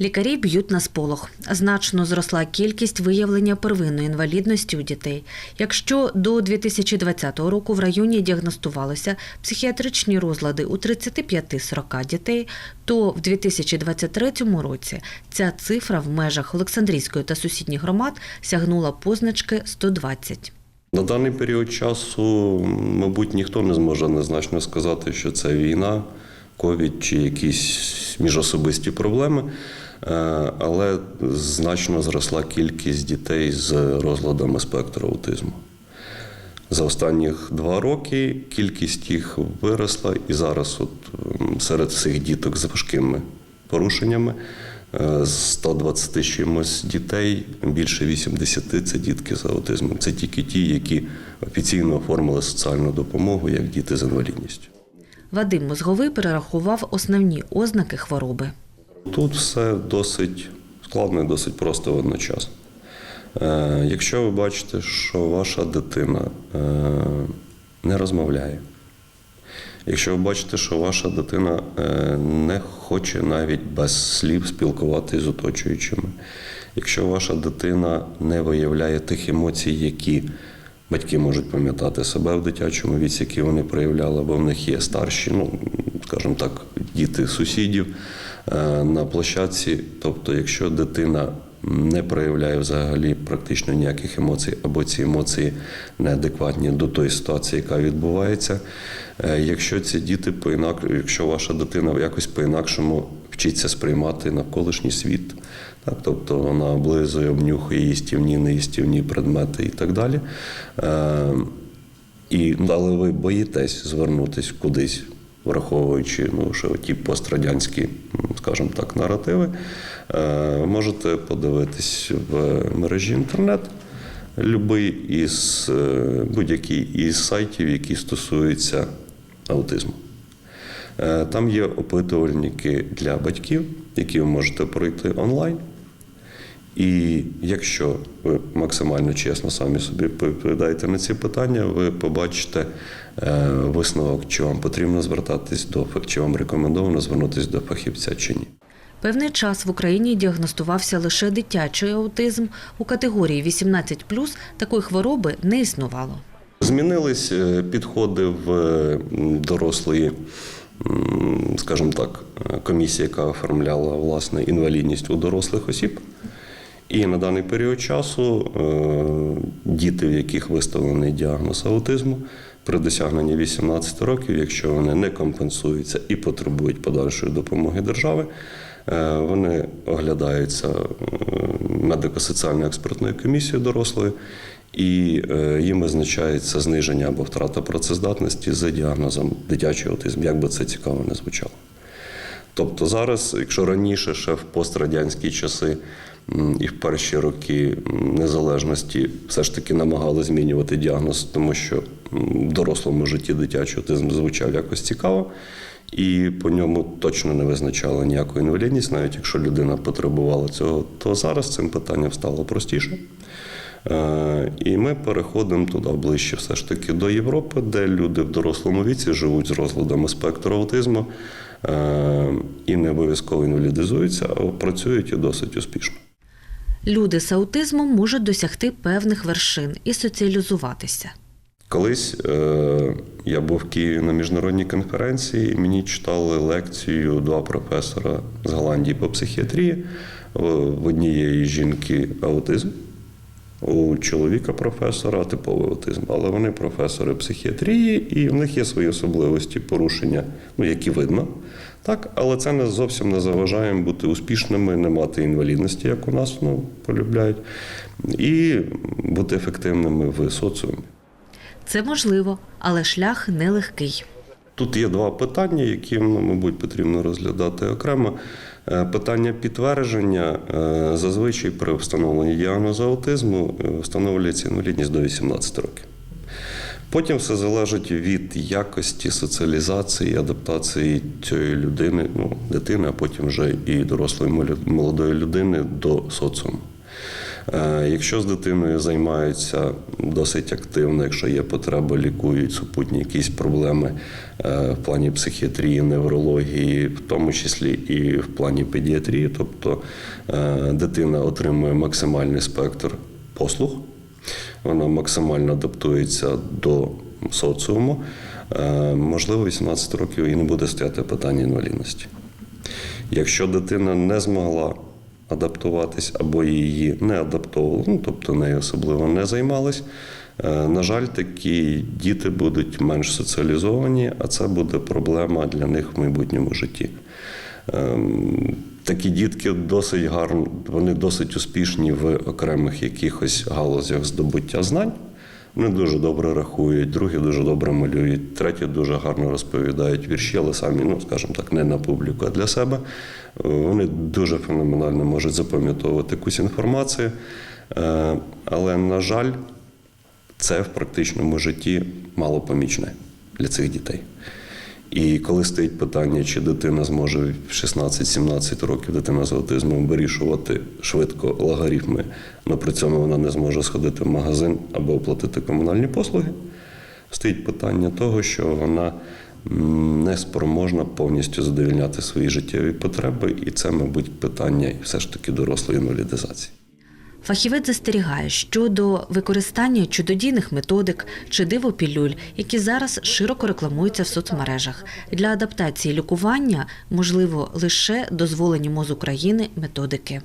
Лікарі б'ють на сполох. Значно зросла кількість виявлення первинної інвалідності у дітей. Якщо до 2020 року в районі діагностувалося психіатричні розлади у 35-40 дітей, то в 2023 році ця цифра в межах Олександрійської та сусідніх громад сягнула позначки 120. На даний період часу, мабуть, ніхто не зможе незначно сказати, що це війна, ковід чи якісь міжособисті проблеми. Е, Але значно зросла кількість дітей з розладами спектру аутизму. За останніх два роки кількість їх виросла, і зараз от серед всіх діток з важкими порушеннями е, з 120 чимось дітей, більше 80 це дітки з аутизмом. Це тільки ті, які офіційно оформили соціальну допомогу як діти з інвалідністю. Вадим Мозговий перерахував основні ознаки хвороби. Тут все досить складно і досить просто водночас. Е, якщо ви бачите, що ваша дитина е, не розмовляє, якщо ви бачите, що ваша дитина е, не хоче навіть без слів спілкуватися з оточуючими, якщо ваша дитина не виявляє тих емоцій, які батьки можуть пам'ятати себе в дитячому віці, які вони проявляли, бо в них є старші, ну скажімо так, діти сусідів е, на площадці. Тобто, якщо дитина не проявляє взагалі практично ніяких емоцій, або ці емоції неадекватні до тої ситуації, яка відбувається. Е, Якщо ці діти поінак, якщо ваша дитина якось по-інакшому вчиться сприймати навколишній світ, так, тобто вона облизує, обнюхує їстівні, неїстівні предмети і так далі. Е, і, але ви боїтесь звернутися кудись, враховуючи ну, що ті пострадянські, скажімо так, наративи, е, можете подивитись в мережі інтернет. Любий із е, будь-який із сайтів, які стосуються аутизму. Е, Там є опитувальники для батьків, які ви можете пройти онлайн. І якщо ви максимально чесно самі собі відповідаєте на ці питання, ви побачите е, висновок, чи вам потрібно звертатись до чи вам рекомендовано звернутися до фахівця чи ні. Певний час в Україні діагностувався лише дитячий аутизм. У категорії 18+, такої хвороби не існувало. Змінились е, підходи в дорослої, скажімо так, комісія, яка оформляла власне інвалідність у дорослих осіб. І на даний період часу е, діти, в яких виставлений діагноз аутизму, при досягненні 18 років, якщо вони не компенсуються і потребують подальшої допомоги держави, вони оглядаються е, медико-соціальною експертною комісією дорослої, і е, їм визначається зниження або втрата працездатності за діагнозом дитячий аутизм, як би це цікаво не звучало. Тобто зараз, якщо раніше, ще в пострадянські часи і в перші роки незалежності все ж таки намагали змінювати діагноз, тому що в дорослому житті дитячий аутизм звучав якось цікаво, і по ньому точно не визначали ніяку інвалідність, навіть якщо людина потребувала цього, то зараз цим питанням стало простіше. Е, І ми переходимо туди ближче, все ж таки до Європи, де люди в дорослому віці живуть з розладами спектру аутизму е, і не обов'язково інвалідизуються, а працюють і досить успішно. Люди з аутизмом можуть досягти певних вершин і соціалізуватися. Колись е, я був в Києві на міжнародній конференції, і мені читали лекцію два професора з Голландії по психіатрії. В в однієї жінки аутизм, у чоловіка професора типовий аутизм, але вони професори психіатрії, і в них є свої особливості порушення, ну які видно. Так, але це не зовсім не заважає бути успішними, не мати інвалідності, як у нас ну, полюбляють, і бути ефективними в соціумі. Це можливо, але шлях нелегкий. Тут є два питання, які, ну, мабуть, потрібно розглядати окремо. Е, Питання підтвердження е, зазвичай при встановленні діагнозу аутизму е, встановлюється інвалідність до 18 років. Потім все залежить від якості соціалізації, адаптації цієї людини, ну, дитини, а потім вже і дорослої молодої людини до соціуму. Е, Якщо з дитиною займаються досить активно, якщо є потреба, лікують супутні якісь проблеми е, в плані психіатрії, неврології, в тому числі і в плані педіатрії, тобто е, дитина отримує максимальний спектр послуг, вона максимально адаптується до соціуму. Можливо, 18 років і не буде стояти питання інвалідності. Якщо дитина не змогла адаптуватись або її не адаптовували, ну тобто нею особливо не займались, е, на жаль, такі діти будуть менш соціалізовані, а це буде проблема для них в майбутньому житті. Ем, Такі дітки досить гарно, вони досить успішні в окремих якихось галузях здобуття знань. Вони дуже добре рахують, другі дуже добре малюють, треті дуже гарно розповідають вірші, але самі, ну скажімо так, не на публіку, а для себе. Е, Вони дуже феноменально можуть запам'ятовувати якусь інформацію. Е, Але, на жаль, це в практичному житті мало помічне для цих дітей. І коли стоїть питання, чи дитина зможе в 16-17 років дитина з аутизмом вирішувати швидко логарифми, але при цьому вона не зможе сходити в магазин або оплатити комунальні послуги, стоїть питання того, що вона не спроможна повністю задовільняти свої життєві потреби, і це, мабуть, питання все ж таки дорослої інвалідизації. Фахівець застерігає щодо використання чудодійних методик чи дивопілюль, які зараз широко рекламуються в соцмережах. Для адаптації лікування можливо лише дозволені МОЗ України методики.